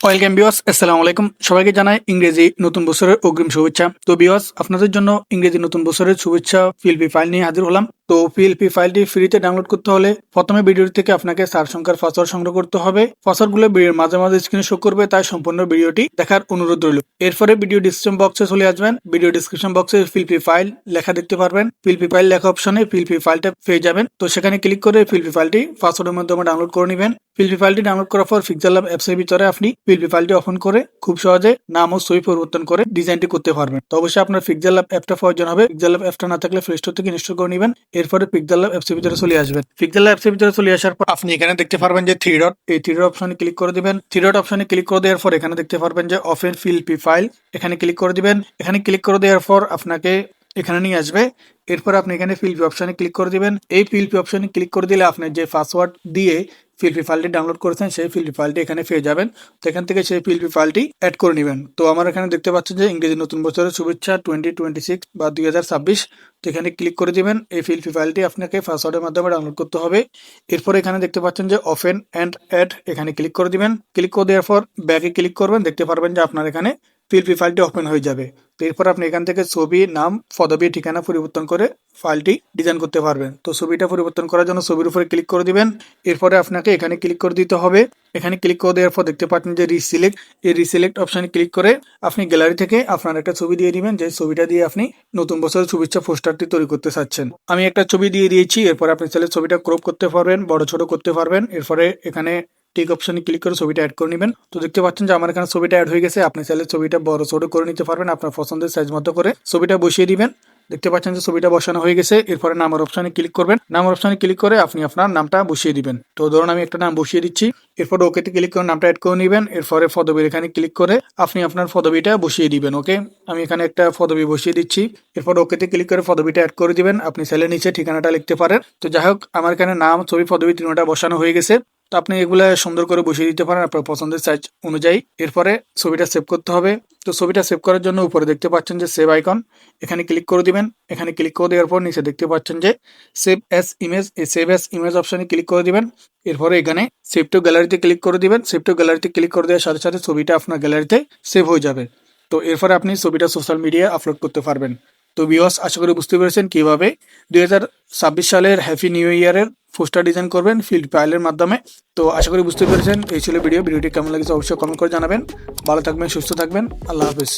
Welcome বিওয়াস আসসালামু আলাইকুম সবাইকে জানাই ইংরেজি নতুন বছরের অগ্রিম শুভেচ্ছা। তো বিওয়াস আপনাদের জন্য ইংরেজি নতুন বছরের শুভেচ্ছা ফিলপি ফাইল নিয়ে হাজির হলাম। তো পিএলপি ফাইলটি ফ্রিতে ডাউনলোড করতে হলে প্রথমে ভিডিওটি থেকে আপনাকে সার সংখ্যার পাসওয়ার্ড সংগ্রহ করতে হবে। পাসওয়ার্ডগুলো ভিডিওর মাঝে মাঝে স্ক্রিনে শো করবে, তাই সম্পূর্ণ ভিডিওটি দেখার অনুরোধ রইল। এরপরে ভিডিও ডিসক্রিপশন বক্সে চলে আসবেন। ভিডিও ডিসক্রিপশন বক্সে ফিলপি ফাইল লেখা দেখতে পারবেন। ফিলপি ফাইল লেখা অপশনে ফিলপি ফাইলটা পেয়ে যাবেন। তো সেখানে ক্লিক করে ফিলপি ফাইলটি পাসওয়ার্ডের মাধ্যমে ডাউনলোড করে নেবেন। ফিলপি ফাইলটি ডাউনলোড করার পর পিকচার ল্যাব অ্যাপসের ভিতরে আপনি ফিলপি ফাইলটি ওপেন করে খুব সহজে নাম ও ছবি পরিবর্তন করে ডিজাইনটি করতে পারবেন। তো অবশ্যই আপনার পিকচার ল্যাব অ্যাপটা প্রয়োজন হবে। পিকচার ল্যাব অ্যাপটা না থাকলে প্লে স্টোর থেকে ইনস্টল করে নেবেন। এরপরে পিকদাল্লা অ্যাপসের ভিতরে চলে আসবেন। পিকদাল্লা অ্যাপসের ভিতরে চলে আসার পর আপনি এখানে দেখতে পারবেন যে থ্রি ডট এই থ্রি ডট অপশনে ক্লিক করে দিবেন। থ্রি ডট অপশনে ক্লিক করে দেওয়ার পর এখানে দেখতে পারবেন যে অফেন ফিল পি ফাইল এখানে ক্লিক করে দিবেন। এখানে ক্লিক করে দেওয়ার পর আপনাকে এখানে নিয়ে আসবে। এরপর আপনি এখানে ফিলপি অপশনে ক্লিক করে দিবেন। এই ফিলপি অপশনে ক্লিক করে দিলে আপনি যে পাসওয়ার্ড দিয়ে ফিলপি ফাইলটি ডাউনলোড করেছেন, সেই ফিলপি ফাইলটি এখানে পেয়ে যাবেন। তো এখান থেকে সেই ফিলপি ফাইলটি অ্যাড করে নেবেন। তো আমার এখানে দেখতে পাচ্ছেন যে ইংরেজি নতুন বছরের শুভেচ্ছা টোয়েন্টি টোয়েন্টি সিক্স বা দুই হাজার ছাব্বিশ। তো এখানে ক্লিক করে দিবেন। এই ফিলপি ফাইলটি আপনাকে পাসওয়ার্ডের মাধ্যমে ডাউনলোড করতে হবে। এরপর এখানে দেখতে পাচ্ছেন যে ওপেন অ্যান্ড অ্যাড এখানে ক্লিক করে দিবেন। ক্লিক করে দেওয়ার পর ব্যাকে ক্লিক করবেন। দেখতে পারবেন যে আপনার এখানে পিএলপি ফাইলটি ওপেন হয়ে যাবে। তো এরপর আপনি এখান থেকে ছবি, নাম, পদবি, ঠিকানা পরিবর্তন করে ফাইলটি ডিজাইন করতে পারবেন। তো ছবিটা পরিবর্তন করার জন্য ছবির উপরে ক্লিক করে দিবেন। এরপরে আপনাকে এখানে ক্লিক করে দিতে হবে। এখানে ক্লিক করে দেওয়ার পর দেখতে পাচ্ছেন যে রিসিলেক্ট এই রিসিলেক্ট অপশানে ক্লিক করে আপনি গ্যালারি থেকে আপনার একটা ছবি দিয়ে দিবেন, যে ছবিটা দিয়ে আপনি নতুন বছরের শুভেচ্ছা পোস্টারটি তৈরি করতে চাচ্ছেন। আমি একটা ছবি দিয়ে দিয়েছি, এরপর আপনি চাইলে ছবিটা ক্রপ করতে পারবেন, বড় ছোট করতে পারবেন। এরপরে এখানে টিক অপশনে ক্লিক করে ছবিটা অ্যাড করে নেবেন। তো দেখতে পাচ্ছেন যে আমার এখানে ছবিটা অ্যাড হয়ে গেছে। আপনি চাইলে ছবিটা বড়, ছোট করে নিতে পারবেন। আপনার পছন্দের সাইজ মতো করে ছবিটা বসিয়ে দিবেন। দেখতে পাচ্ছেন যে ছবিটা বসানো হয়ে গেছে। এরপরে নামের অপশনে ক্লিক করবেন। নামের অপশনে ক্লিক করে আপনি আপনার নামটা বসিয়ে দিবেন। তো ধরুন আমি একটা নাম বসিয়ে দিচ্ছি। এরপর ওকেতে ক্লিক করে নামটা অ্যাড করে নেবেন। এরপরে পদবীর এখানে ক্লিক করে আপনি আপনার পদবিটা বসিয়ে দিবেন। ওকে আমি এখানে একটা পদবি বসিয়ে দিচ্ছি। এরপর ওকেতে ক্লিক করে পদবিটা অ্যাড করে দিবেন। আপনি সেলের নিচে ঠিকানাটা লিখতে পারেন। তো যাই হোক, আমার এখানে নাম, ছবি, পদবি তিনটা বসানো হয়ে গেছে। তো আপনি এগুলো সুন্দর করে বসিয়ে দিতে পারেন আপনার পছন্দের সাইজ অনুযায়ী। এরপরে ছবিটা সেভ করতে হবে। তো ছবিটা সেভ করার জন্য উপরে দেখতে পাচ্ছেন যে সেভ আইকন এখানে ক্লিক করে দিবেন। এখানে ক্লিক করে দেওয়ার পর নিচে দেখতে পাচ্ছেন যে সেভ এস ইমেজ এই সেভ এস ইমেজ অপশানে ক্লিক করে দিবেন। এরপরে এখানে সেভ টু গ্যালারিতে ক্লিক করে দিবেন। সেভ টু গ্যালারিতে ক্লিক করে দেওয়ার সাথে সাথে ছবিটা আপনার গ্যালারিতে সেভ হয়ে যাবে। তো এরপরে আপনি ছবিটা সোশ্যাল মিডিয়ায় আপলোড করতে পারবেন। তো বিওয়াস আশা করি বুঝতে পেরেছেন কীভাবে দুই হাজার ছাব্বিশ সালের হ্যাপি নিউ ইয়ারের পোস্টার ডিজাইন করবেন ফিল্ড ফাইলের মাধ্যমে। তো আশা করি বুঝতে পেরেছেন, এই ছিল ভিডিও ভিডিওটি কেমন লাগছে অবশ্যই কমেন্ট করে জানাবেন। ভালো থাকবেন, সুস্থ থাকবেন। আল্লাহ হাফিজ।